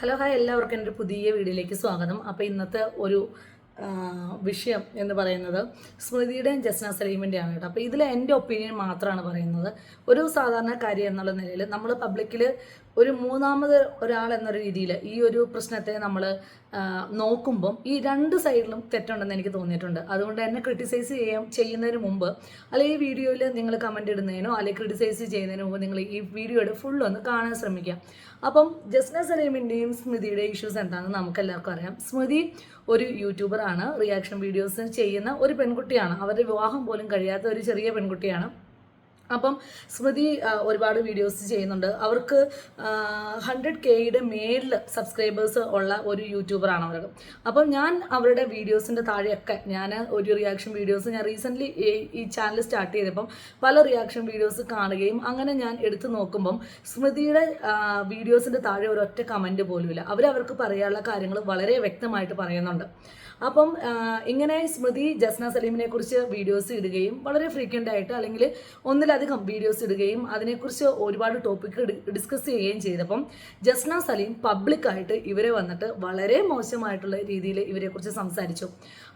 Hello hi എല്ലാവർക്കും എന്റെ പുതിയ വീഡിയോയിലേക്ക് സ്വാഗതം. അപ്പോൾ ഇന്നത്തെ ഒരു വിഷയം എന്ന് പറയുന്നത് സ്മൃതിയുടെയും ജസ്ന സലീമിന്റെയാണ് കേട്ടോ. അപ്പോൾ ഇതിൽ എന്റെ ഒപ്പീനിയൻ മാത്രമാണ് പറയുന്നത്. ഒരു സാധാരണക്കാരി എന്നുള്ള നിലയിൽ നമ്മൾ പബ്ലിക്കിൽ ഒരു മൂന്നാമത് ഒരാൾ എന്നൊരു രീതിയിൽ ഈ ഒരു പ്രശ്നത്തെ നമ്മൾ നോക്കുമ്പം ഈ രണ്ട് സൈഡിലും തെറ്റുണ്ടെന്ന് എനിക്ക് തോന്നിയിട്ടുണ്ട്. അതുകൊണ്ട് എന്നെ ക്രിട്ടിസൈസ് ചെയ്യാൻ ചെയ്യുന്നതിന് മുമ്പ് അല്ലെങ്കിൽ ഈ വീഡിയോയിൽ നിങ്ങൾ കമന്റ് ഇടുന്നതിനോ അല്ലെങ്കിൽ ക്രിട്ടിസൈസ് ചെയ്യുന്നതിന് മുമ്പ് നിങ്ങൾ ഈ വീഡിയോയുടെ ഫുൾ ഒന്ന് കാണാൻ ശ്രമിക്കുക. അപ്പം ജസ്ന സലീമിന്റെയും സ്മൃതിയുടെ ഇഷ്യൂസ് എന്താണെന്ന് നമുക്ക് എല്ലാവർക്കും അറിയാം. സ്മൃതി ഒരു യൂട്യൂബറാണ് റിയാക്ഷൻ വീഡിയോസ് ചെയ്യുന്ന ഒരു പെൺകുട്ടിയാണ്. അവരുടെ വിവാഹം പോലും കഴിയാത്ത ഒരു ചെറിയ പെൺകുട്ടിയാണ്. അപ്പം സ്മൃതി ഒരുപാട് വീഡിയോസ് ചെയ്യുന്നുണ്ട്. അവർക്ക് ഹൺഡ്രഡ് കെയുടെ മേളിൽ സബ്സ്ക്രൈബേഴ്സ് ഉള്ള ഒരു യൂട്യൂബറാണ് അവർ അപ്പം ഞാൻ അവരുടെ വീഡിയോസിന്റെ താഴെയൊക്കെ ഞാൻ ഒരു റിയാക്ഷൻ വീഡിയോസ് ഞാൻ റീസെന്റ്ലി ഈ ചാനൽ സ്റ്റാർട്ട് ചെയ്തപ്പം പല റിയാക്ഷൻ വീഡിയോസ് കാണുകയും അങ്ങനെ ഞാൻ എടുത്തു നോക്കുമ്പം സ്മൃതിയുടെ വീഡിയോസിന്റെ താഴെ ഒരൊറ്റ കമന്റ് പോലുമില്ല. അവരവർക്ക് പറയാനുള്ള കാര്യങ്ങൾ വളരെ വ്യക്തമായിട്ട് പറയുന്നുണ്ട്. അപ്പം ഇങ്ങനെ സ്മൃതി ജസ്ന സലീമിനെ കുറിച്ച് വീഡിയോസ് ഇടുകയും വളരെ ഫ്രീക്വന്റ് ആയിട്ട് അല്ലെങ്കിൽ ഒന്നിലധികം വീഡിയോസ് ഇടുകയും അതിനെക്കുറിച്ച് ഒരുപാട് ടോപ്പിക്ക് ഡിസ്കസ് ചെയ്യുകയും ചെയ്തപ്പം ജസ്ന സലീം പബ്ലിക്കായിട്ട് ഇവരെ വന്നിട്ട് വളരെ മോശമായിട്ടുള്ള രീതിയിൽ ഇവരെക്കുറിച്ച് സംസാരിച്ചു.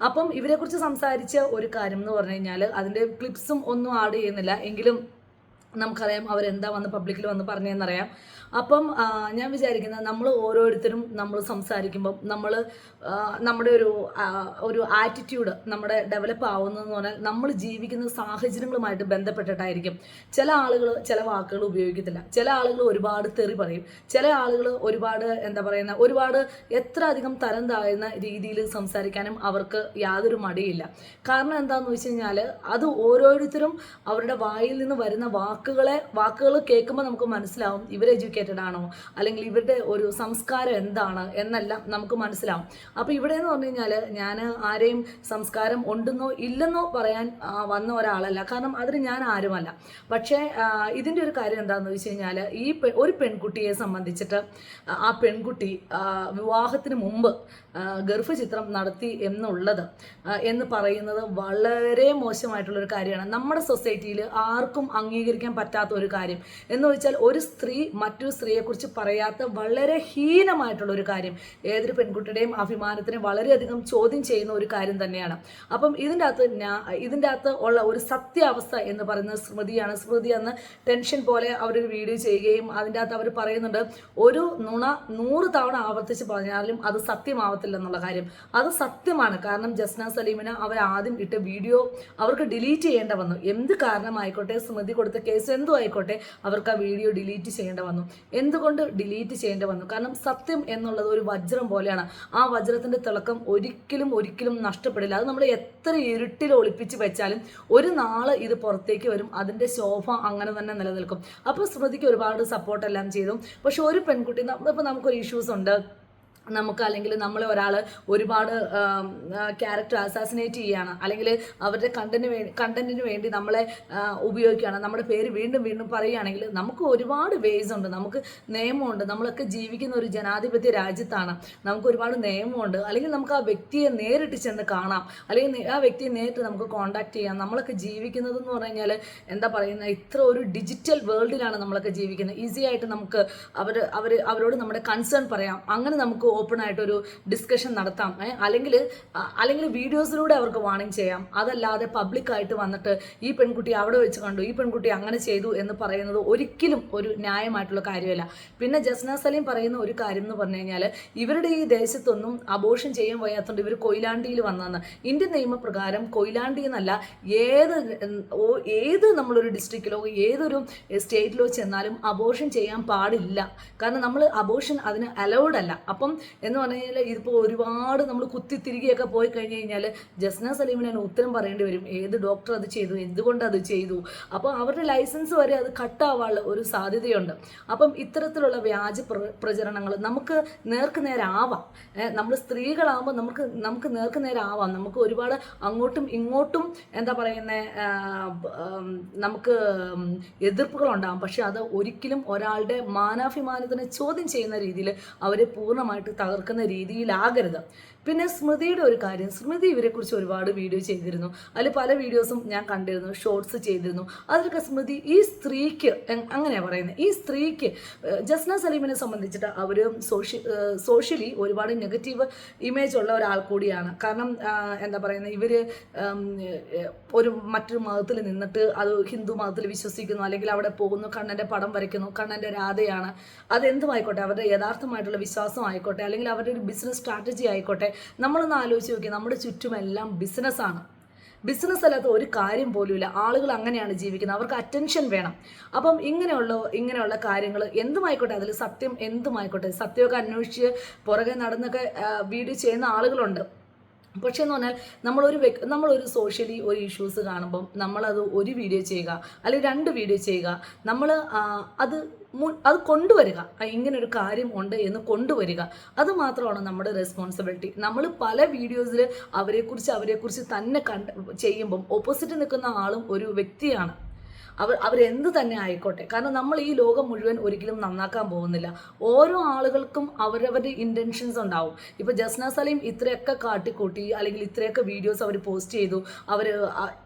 അപ്പം ഇവരെക്കുറിച്ച് സംസാരിച്ച ഒരു കാര്യം എന്ന് പറഞ്ഞു കഴിഞ്ഞാൽ അതിന്റെ ക്ലിപ്സും ഒന്നും ആഡ് ചെയ്യുന്നില്ല. എങ്കിലും നമുക്കറിയാം അവരെന്താ വന്ന് പബ്ലിക്കിൽ വന്ന് പറഞ്ഞതെന്നറിയാം അപ്പം ഞാൻ വിചാരിക്കുന്നത് നമ്മൾ ഓരോരുത്തരും നമ്മൾ സംസാരിക്കുമ്പം നമ്മൾ നമ്മുടെ ഒരു ഒരു ആറ്റിറ്റ്യൂഡ് നമ്മുടെ ഡെവലപ്പ് ആവുന്നതെന്ന് പറഞ്ഞാൽ നമ്മൾ ജീവിക്കുന്ന സാഹചര്യങ്ങളുമായിട്ട് ബന്ധപ്പെട്ടിട്ടായിരിക്കും. ചില ആളുകൾ ചില വാക്കുകൾ ഉപയോഗിക്കത്തില്ല. ചില ആളുകൾ ഒരുപാട് തെറി പറയും. ചില ആളുകൾ ഒരുപാട് എന്താ പറയുന്ന ഒരുപാട് എത്ര അധികം തരം താഴ്ന്ന രീതിയിൽ സംസാരിക്കാനും അവർക്ക് യാതൊരു മടിയില്ല. കാരണം എന്താണെന്ന് വെച്ച് കഴിഞ്ഞാൽ അത് ഓരോരുത്തരും അവരുടെ വായിൽ നിന്ന് വരുന്ന വാക്കുകളെ വാക്കുകൾ കേൾക്കുമ്പോൾ നമുക്ക് മനസ്സിലാവും ഇവർ എഡ്യൂക്കേറ്റഡ് ആണോ അല്ലെങ്കിൽ ഇവരുടെ ഒരു സംസ്കാരം എന്താണ് എന്നെല്ലാം നമുക്ക് മനസ്സിലാവും. അപ്പോൾ ഇവിടെ എന്ന് പറഞ്ഞു കഴിഞ്ഞാൽ ഞാൻ ആരെയും സംസ്കാരം ഉണ്ടെന്നോ ഇല്ലെന്നോ പറയാൻ വന്ന ഒരാളല്ല. കാരണം അതിന് ഞാൻ ആരുമല്ല. പക്ഷേ ഇതിന്റെ ഒരു കാര്യം എന്താണെന്ന് വെച്ച് കഴിഞ്ഞാൽ ഈ ഒരു പെൺകുട്ടിയെ സംബന്ധിച്ചിട്ട് ആ പെൺകുട്ടി വിവാഹത്തിന് മുമ്പ് ഗർഭചിത്രം നടത്തി എന്നുള്ളത് എന്ന് പറയുന്നത് വളരെ മോശമായിട്ടുള്ളൊരു കാര്യമാണ്. നമ്മുടെ സൊസൈറ്റിയിൽ ആർക്കും അംഗീകരിക്കാൻ പറ്റാത്ത ഒരു കാര്യം. എന്ന് വെച്ചാൽ ഒരു സ്ത്രീ മറ്റൊരു സ്ത്രീയെക്കുറിച്ച് പറയാത്ത വളരെ ഹീനമായിട്ടുള്ള ഒരു കാര്യം. ഏതൊരു പെൺകുട്ടിയുടെയും അഭിമാനത്തിന് വളരെയധികം ചോദ്യം ചെയ്യുന്ന ഒരു കാര്യം തന്നെയാണ്. അപ്പം ഇതിന്റെ അകത്ത് ഞാൻ ഇതിന്റെ അകത്ത് ഉള്ള ഒരു സത്യാവസ്ഥ എന്ന് പറയുന്നത് സ്മൃതിയാണ് സ്മൃതി അന്ന് ടെൻഷൻ പോലെ അവരൊരു വീഡിയോ ചെയ്യുകയും അതിന്റെ അകത്ത് അവർ പറയുന്നുണ്ട് ഒരു നുണ നൂറ് തവണ ആവർത്തിച്ച് പറഞ്ഞാലും അത് സത്യമാവത്തില്ല എന്നുള്ള കാര്യം. അത് സത്യമാണ്. കാരണം ജസ്ന സലീമിന് അവർ ആദ്യം ഇട്ട വീഡിയോ അവർക്ക് ഡിലീറ്റ് ചെയ്യേണ്ട വന്നു. എന്ത് കാരണമായിക്കോട്ടെ സ്മൃതി കൊടുത്ത കേസ് എന്തും ആയിക്കോട്ടെ. അവർക്ക് ആ വീഡിയോ ഡിലീറ്റ് ചെയ്യേണ്ട വന്നു. എന്തുകൊണ്ട് ഡിലീറ്റ് ചെയ്യേണ്ട വന്നു? കാരണം സത്യം എന്നുള്ളത് ഒരു വജ്രം പോലെയാണ്. ആ വജ്രത്തിന്റെ തിളക്കം ഒരിക്കലും ഒരിക്കലും നഷ്ടപ്പെടില്ല. അത് നമ്മൾ എത്ര ഇരുട്ടിൽ ഒളിപ്പിച്ച് വെച്ചാലും ഒരു നാൾ ഇത് പുറത്തേക്ക് വരും. അതിന്റെ ശോഭ അങ്ങനെ തന്നെ നിലനിൽക്കും. അപ്പോൾ സ്മൃതിക്ക് ഒരുപാട് സപ്പോർട്ട് എല്ലാം ചെയ്തു. പക്ഷെ ഒരു പെൺകുട്ടി ഇപ്പം നമുക്കൊരു ഇഷ്യൂസ് ഉണ്ട്. നമുക്ക് അല്ലെങ്കിൽ നമ്മളെ ഒരാൾ ഒരുപാട് ക്യാരക്ടർ അസാസിനേറ്റ് ചെയ്യുകയാണ് അല്ലെങ്കിൽ അവരുടെ കണ്ടന്റിന് വേണ്ടി കണ്ടന്റിന് വേണ്ടി നമ്മളെ ഉപയോഗിക്കുകയാണ്. നമ്മുടെ പേര് വീണ്ടും വീണ്ടും പറയുകയാണെങ്കിൽ നമുക്ക് ഒരുപാട് വേസ് ഉണ്ട്. നമുക്ക് നിയമമുണ്ട്. നമ്മളൊക്കെ ജീവിക്കുന്ന ഒരു ജനാധിപത്യ രാജ്യത്താണ്. നമുക്ക് ഒരുപാട് നിയമമുണ്ട്. അല്ലെങ്കിൽ നമുക്ക് ആ വ്യക്തിയെ നേരിട്ട് ചെന്ന് കാണാം. അല്ലെങ്കിൽ ആ വ്യക്തിയെ നേരിട്ട് നമുക്ക് കോണ്ടാക്ട് ചെയ്യാം. നമ്മളൊക്കെ ജീവിക്കുന്നത് എന്ന് പറഞ്ഞു കഴിഞ്ഞാൽ എന്താ പറയുന്നത് ഇത്ര ഒരു ഡിജിറ്റൽ വേൾഡിലാണ് നമ്മളൊക്കെ ജീവിക്കുന്നത്. ഈസി ആയിട്ട് നമുക്ക് അവർ അവർ അവരോട് നമ്മുടെ കൺസേൺ പറയാം. അങ്ങനെ നമുക്ക് ഓപ്പൺ ആയിട്ടൊരു ഡിസ്കഷൻ നടത്താം. അല്ലെങ്കിൽ അല്ലെങ്കിൽ വീഡിയോസിലൂടെ അവർക്ക് വാണിംഗ് ചെയ്യാം. അതല്ലാതെ പബ്ലിക്കായിട്ട് വന്നിട്ട് ഈ പെൺകുട്ടി അവിടെ വെച്ച് കണ്ടു ഈ പെൺകുട്ടി അങ്ങനെ ചെയ്തു എന്ന് പറയുന്നത് ഒരിക്കലും ഒരു ന്യായമായിട്ടുള്ള കാര്യമല്ല. പിന്നെ ജസ്ന സലീം പറയുന്ന ഒരു കാര്യം എന്ന് പറഞ്ഞു കഴിഞ്ഞാൽ ഇവരുടെ ഈ ദേശത്തൊന്നും അബോഷൻ ചെയ്യാൻ വയ്യാത്തതുകൊണ്ട് ഇവർ കൊയിലാണ്ടിയിൽ വന്നതെന്ന് ഇന്ത്യൻ നിയമപ്രകാരം കൊയിലാണ്ടി എന്നല്ല ഏത് ഏത് നമ്മളൊരു ഡിസ്ട്രിക്റ്റിലോ ഏതൊരു സ്റ്റേറ്റിലോ ചെന്നാലും അബോഷൻ ചെയ്യാൻ പാടില്ല. കാരണം നമ്മൾ അബോഷൻ അതിന് അലൗഡ് അല്ല. അപ്പം എന്ന് പറഞ്ഞു കഴിഞ്ഞാൽ ഇതിപ്പോൾ ഒരുപാട് നമ്മൾ കുത്തി തിരികെയൊക്കെ പോയി കഴിഞ്ഞ് കഴിഞ്ഞാൽ ജസ്ന സലീമിനെ ഉത്തരം പറയേണ്ടി വരും. ഏത് ഡോക്ടർ അത് ചെയ്തു? എന്തുകൊണ്ട് അത് ചെയ്തു? അപ്പോൾ അവരുടെ ലൈസൻസ് വരെ അത് കട്ടാവാനുള്ള ഒരു സാധ്യതയുണ്ട്. അപ്പം ഇത്തരത്തിലുള്ള വ്യാജ പ്ര- പ്രചരണങ്ങൾ നമുക്ക് നേർക്ക് നേരാവാം നമ്മൾ സ്ത്രീകളാകുമ്പോൾ നമുക്ക് നമുക്ക് നേർക്ക് നേരാവാം നമുക്ക് ഒരുപാട് അങ്ങോട്ടും ഇങ്ങോട്ടും എന്താ പറയുന്നത് നമുക്ക് എതിർപ്പുകൾ എതിർപ്പുകളുണ്ടാകും പക്ഷെ അത് ഒരിക്കലും ഒരാളുടെ മാനാഭിമാനത്തിനെ ചോദ്യം ചെയ്യുന്ന രീതിയിൽ അവരെ പൂർണമായിട്ട് തകർക്കുന്ന രീതിയിലാകരുത്. പിന്നെ സ്മൃതിയുടെ ഒരു കാര്യം. സ്മൃതി ഇവരെക്കുറിച്ച് ഒരുപാട് വീഡിയോ ചെയ്തിരുന്നു. അതിൽ പല വീഡിയോസും ഞാൻ കണ്ടിരുന്നു. ഷോർട്സ് ചെയ്തിരുന്നു. അതിലൊക്കെ സ്മൃതി ഈ സ്ത്രീക്ക് അങ്ങനെയാണ് അങ്ങനെയാ പറയുന്നത് ഈ സ്ത്രീക്ക് ജസ്ന സലീമിനെ സംബന്ധിച്ചിട്ട് അവർ സോഷ്യ സോഷ്യലി ഒരുപാട് നെഗറ്റീവ് ഇമേജ് ഉള്ള ഒരാൾ കൂടിയാണ്. കാരണം എന്താ പറയുന്നത് ഇവർ ഒരു മറ്റൊരു മതത്തിൽ നിന്നിട്ട് അത് ഹിന്ദു മതത്തിൽ വിശ്വസിക്കുന്നു. അല്ലെങ്കിൽ അവിടെ പോകുന്നു കണ്ണന്റെ പടം വരയ്ക്കുന്നു കണ്ണന്റെ രാധയാണ്. അതെന്തുമായിക്കോട്ടെ അവരുടെ യഥാർത്ഥമായിട്ടുള്ള വിശ്വാസം ആയിക്കോട്ടെ അല്ലെങ്കിൽ അവരുടെ ഒരു ബിസിനസ് സ്ട്രാറ്റജി ആയിക്കോട്ടെ നമ്മളൊന്ന് ആലോചിച്ച് നോക്കി നമ്മുടെ ചുറ്റുമെല്ലാം ബിസിനസ്സാണ് ബിസിനസ് അല്ലാത്ത ഒരു കാര്യം പോലുമില്ല ആളുകൾ അങ്ങനെയാണ് ജീവിക്കുന്നത്. അവർക്ക് അറ്റൻഷൻ വേണം. അപ്പം ഇങ്ങനെയുള്ള ഇങ്ങനെയുള്ള കാര്യങ്ങൾ എന്തുമായിക്കോട്ടെ അതിൽ സത്യം എന്തുമായിക്കോട്ടെ സത്യമൊക്കെ അന്വേഷിച്ച് പുറകെ നടന്നൊക്കെ വീഡിയോ ചെയ്യുന്ന ആളുകളുണ്ട്. പക്ഷേ എന്ന് പറഞ്ഞാൽ നമ്മളൊരു വ്യക് നമ്മളൊരു സോഷ്യലി ഒരു ഇഷ്യൂസ് കാണുമ്പം നമ്മളത് ഒരു വീഡിയോ ചെയ്യുക അല്ലെങ്കിൽ രണ്ട് വീഡിയോ ചെയ്യുക നമ്മൾ അത് അത് കൊണ്ടുവരിക. ഇങ്ങനൊരു കാര്യം ഉണ്ട് എന്ന് കൊണ്ടുവരിക. അത് മാത്രമാണ് നമ്മുടെ റെസ്പോൺസിബിലിറ്റി നമ്മൾ പല വീഡിയോസിൽ അവരെക്കുറിച്ച് അവരെക്കുറിച്ച് തന്നെ കണ്ട് ചെയ്യുമ്പം ഓപ്പോസിറ്റ് നിൽക്കുന്ന ആളും ഒരു വ്യക്തിയാണ്. അവർ അവരെന്ത് തന്നെ ആയിക്കോട്ടെ. കാരണം നമ്മൾ ഈ ലോകം മുഴുവൻ ഒരിക്കലും നന്നാക്കാൻ പോകുന്നില്ല. ഓരോ ആളുകൾക്കും അവരവരുടെ ഇന്റൻഷൻസ് ഉണ്ടാവും. ഇപ്പോൾ ജസ്ന സലീം ഇത്രയൊക്കെ കാട്ടിക്കൂട്ടി അല്ലെങ്കിൽ ഇത്രയൊക്കെ വീഡിയോസ് അവർ പോസ്റ്റ് ചെയ്തു. അവർ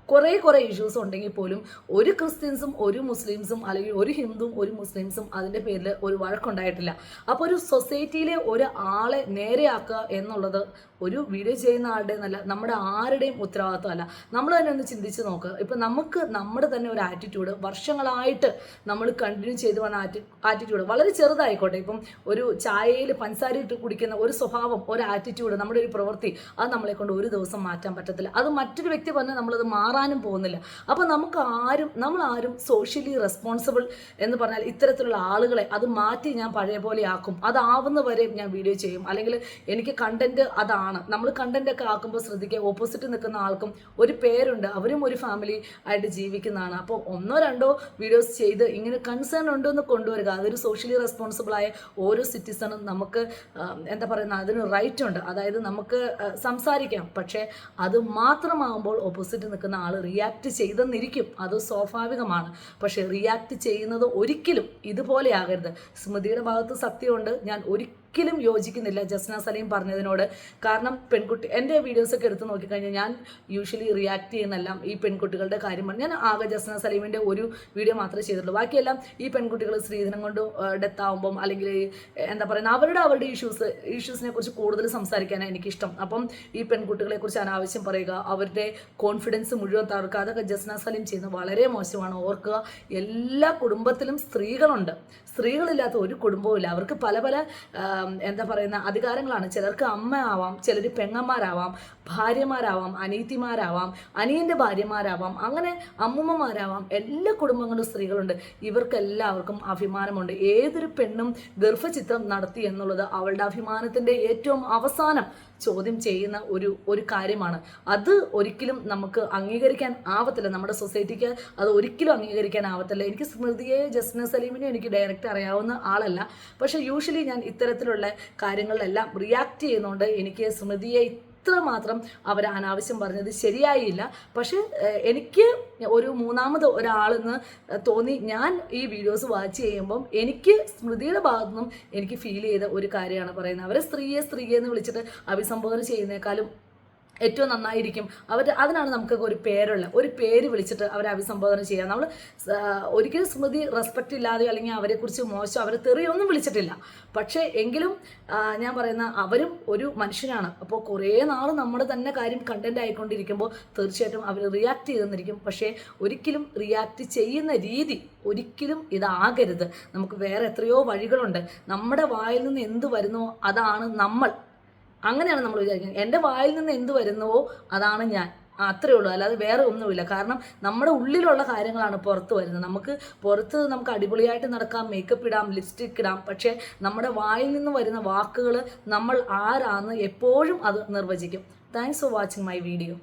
കുറേ കുറേ ഇഷ്യൂസ് ഉണ്ടെങ്കിൽ പോലും ഒരു ക്രിസ്ത്യൻസും ഒരു മുസ്ലിംസും അല്ലെങ്കിൽ ഒരു ഹിന്ദുവും ഒരു മുസ്ലിംസും അതിന്റെ പേരിൽ ഒരു വഴക്കുണ്ടായിട്ടില്ല. അപ്പോൾ ഒരു സൊസൈറ്റിയിലെ ഒരു ആളെ നേരെയാക്കുക എന്നുള്ളത് ഒരു വീഡിയോ ചെയ്യുന്ന ആളുടെ എന്നല്ല നമ്മുടെ ആരുടെയും ഉത്തരവാദിത്വമല്ല. നമ്മൾ തന്നെ ഒന്ന് ചിന്തിച്ച് നോക്കുക ഇപ്പം നമുക്ക് നമ്മുടെ തന്നെ ഒരു ആറ്റിറ്റ്യൂഡ് വർഷങ്ങളായിട്ട് നമ്മൾ കണ്ടിന്യൂ ചെയ്തു വന്ന ആറ്റി ആറ്റിറ്റ്യൂഡ് വളരെ ചെറുതായിക്കോട്ടെ. ഇപ്പം ഒരു ചായയിൽ പഞ്ചസാര ഇട്ട് കുടിക്കുന്ന ഒരു സ്വഭാവം ഒരു ആറ്റിറ്റ്യൂഡ് നമ്മുടെ ഒരു പ്രവൃത്തി അത് നമ്മളെ കൊണ്ട് ഒരു ദിവസം മാറ്റാൻ പറ്റത്തില്ല. അത് മറ്റൊരു വ്യക്തി പറഞ്ഞാൽ നമ്മളത് മാറാനും പോകുന്നില്ല. അപ്പോൾ നമുക്ക് ആരും നമ്മൾ ആരും സോഷ്യലി റെസ്പോൺസിബിൾ എന്ന് പറഞ്ഞാൽ ഇത്തരത്തിലുള്ള ആളുകളെ അത് മാറ്റി ഞാൻ പഴയ പോലെ ആക്കും. അതാവുന്ന വരെ ഞാൻ വീഡിയോ ചെയ്യും. അല്ലെങ്കിൽ എനിക്ക് കണ്ടന്റ് അതാണ്. നമ്മൾ കണ്ടന്റ് ഒക്കെ ആക്കുമ്പോൾ ശ്രദ്ധിക്കുക. ഓപ്പോസിറ്റ് നിൽക്കുന്ന ആൾക്കും ഒരു പേരുണ്ട്. അവരും ഒരു ഫാമിലി ആയിട്ട് ജീവിക്കുന്നതാണ്. അപ്പോൾ ഒന്നോ രണ്ടോ വീഡിയോസ് ചെയ്ത് ഇങ്ങനെ കൺസേൺ ഉണ്ടോ എന്ന് കൊണ്ടുവരിക. അതൊരു സോഷ്യലി റെസ്പോൺസിബിൾ ആയ ഓരോ സിറ്റിസണും നമുക്ക് എന്താ പറയുന്ന അതിന് റൈറ്റ് ഉണ്ട്. അതായത് നമുക്ക് സംസാരിക്കാം. പക്ഷേ അത് മാത്രമാകുമ്പോൾ ഓപ്പോസിറ്റ് നിൽക്കുന്ന ആൾ റിയാക്ട് ചെയ്തെന്നിരിക്കും. അത് സ്വാഭാവികമാണ്. പക്ഷേ റിയാക്ട് ചെയ്യുന്നത് ഒരിക്കലും ഇതുപോലെ ആകരുത് സ്മൃതിയുടെ ഭാഗത്ത് സത്യമുണ്ട്. ഞാൻ ഒരിക്കലും യോജിക്കുന്നില്ല ജസ്ന സലീം പറഞ്ഞതിനോട്. കാരണം പെൺകുട്ടി എന്റെ വീഡിയോസൊക്കെ എടുത്ത് നോക്കിക്കഴിഞ്ഞാൽ ഞാൻ യൂഷ്വലി റിയാക്ട് ചെയ്യുന്നെല്ലാം ഈ പെൺകുട്ടികളുടെ കാര്യമാണ് ഞാൻ ആകെ ജസ്ന സലീമിന്റെ ഒരു വീഡിയോ മാത്രമേ ചെയ്തിട്ടുള്ളൂ. ബാക്കിയെല്ലാം ഈ പെൺകുട്ടികൾ സ്ത്രീധനം കൊണ്ട് ഡെത്ത് ആകുമ്പം അല്ലെങ്കിൽ എന്താ പറയുക അവരുടെ അവരുടെ ഇഷ്യൂസ് ഇഷ്യൂസിനെ കുറിച്ച് കൂടുതൽ സംസാരിക്കാനാണ് എനിക്കിഷ്ടം. അപ്പം ഈ പെൺകുട്ടികളെ കുറിച്ച് അനാവശ്യം പറയുക അവരുടെ കോൺഫിഡൻസ് മുഴുവൻ തകർക്കുക അതൊക്കെ ജസ്ന സലീം ചെയ്യുന്നത് വളരെ മോശമാണ്. ഓർക്കുക എല്ലാ കുടുംബത്തിലും സ്ത്രീകളുണ്ട്. സ്ത്രീകളില്ലാത്ത ഒരു കുടുംബവും ഇല്ല അവർക്ക് പല പല എന്താ പറയുന്ന അധികാരങ്ങളാണ്. ചിലർക്ക് അമ്മ ആവാം ചിലർ പെങ്ങന്മാരാവാം ഭാര്യമാരാവാം അനീതിമാരാവാം അനിയന്റെ ഭാര്യമാരാവാം അങ്ങനെ അമ്മുമ്മമാരാവാം. എല്ലാ കുടുംബങ്ങളും സ്ത്രീകളുണ്ട്. ഇവർക്കെല്ലാവർക്കും അഭിമാനമുണ്ട്. ഏതൊരു പെണ്ണും ഗർഭചിത്രം നടത്തി എന്നുള്ളത് അവളുടെ അഭിമാനത്തിന്റെ ഏറ്റവും അവസാനം ചോദ്യം ചെയ്യുന്ന ഒരു ഒരു കാര്യമാണ്. അത് ഒരിക്കലും നമുക്ക് അംഗീകരിക്കാൻ ആവത്തില്ല. നമ്മുടെ സൊസൈറ്റിക്ക് അത് ഒരിക്കലും അംഗീകരിക്കാൻ ആവത്തില്ല. എനിക്ക് സ്മൃതിയെ ജസ്ന സലീമിനെ എനിക്ക് ഡയറക്റ്റ് അറിയാവുന്ന ആളല്ല. പക്ഷേ യൂഷ്വലി ഞാൻ ഇത്തരത്തിലുള്ള കാര്യങ്ങളിലെല്ലാം റിയാക്ട് ചെയ്യുന്നതുകൊണ്ട് എനിക്ക് സ്മൃതിയെ ഇത്രമാത്രം അവർ അനാവശ്യം പറഞ്ഞത് ശരിയായില്ല. പക്ഷെ എനിക്ക് ഒരു മൂന്നാമത് ഒരാളെന്ന് തോന്നി. ഞാൻ ഈ വീഡിയോസ് വാച്ച് ചെയ്യുമ്പം എനിക്ക് സ്മൃതിയുടെ ഭാഗത്തു നിന്നും എനിക്ക് ഫീൽ ചെയ്ത ഒരു കാര്യമാണ് പറയുന്നത്. അവരെ സ്ത്രീയെ സ്ത്രീയെന്ന് വിളിച്ചിട്ട് അഭിസംബോധന ചെയ്യുന്നേക്കാളും ഏറ്റവും നന്നായിരിക്കും. അവർ അതിനാണ് നമുക്കൊക്കെ ഒരു പേരുള്ള ഒരു പേര് വിളിച്ചിട്ട് അവരെ അഭിസംബോധന ചെയ്യാം നമ്മൾ ഒരിക്കലും സ്മൃതി റെസ്പെക്റ്റ് ഇല്ലാതെയോ അല്ലെങ്കിൽ അവരെക്കുറിച്ച് മോശം അവരെ തെറിയൊന്നും വിളിച്ചിട്ടില്ല. പക്ഷേ എങ്കിലും ഞാൻ പറയുന്ന അവരും ഒരു മനുഷ്യനാണ് അപ്പോൾ കുറേ നാൾ നമ്മുടെ തന്നെ കാര്യം കണ്ടന്റ് ആയിക്കൊണ്ടിരിക്കുമ്പോൾ തീർച്ചയായിട്ടും അവർ റിയാക്ട് ചെയ്തെന്നിരിക്കും. പക്ഷേ ഒരിക്കലും റിയാക്ട് ചെയ്യുന്ന രീതി ഒരിക്കലും ഇതാകരുത്. നമുക്ക് വേറെ എത്രയോ വഴികളുണ്ട്. നമ്മുടെ വായിൽ നിന്ന് എന്ത് വരുന്നോ അതാണ് നമ്മൾ അങ്ങനെയാണ് നമ്മൾ വിചാരിക്കുന്നത്. എന്റെ വായിൽ നിന്ന് എന്ത് വരുന്നുവോ അതാണ് ഞാൻ. അത്രേ ഉള്ളൂ. അല്ലാതെ വേറെ ഒന്നുമില്ല. കാരണം നമ്മുടെ ഉള്ളിലുള്ള കാര്യങ്ങളാണ് പുറത്ത് വരുന്നത്. നമുക്ക് പുറത്ത് നമുക്ക് അടിപൊളിയായിട്ട് നടക്കാം മേക്കപ്പ് ഇടാം ലിപ്സ്റ്റിക് ഇടാം. പക്ഷേ നമ്മുടെ വായിൽ നിന്ന് വരുന്ന വാക്കുകൾ നമ്മൾ ആരാന്ന് എപ്പോഴും അത് നിർവചിക്കും. Thanks for watching my video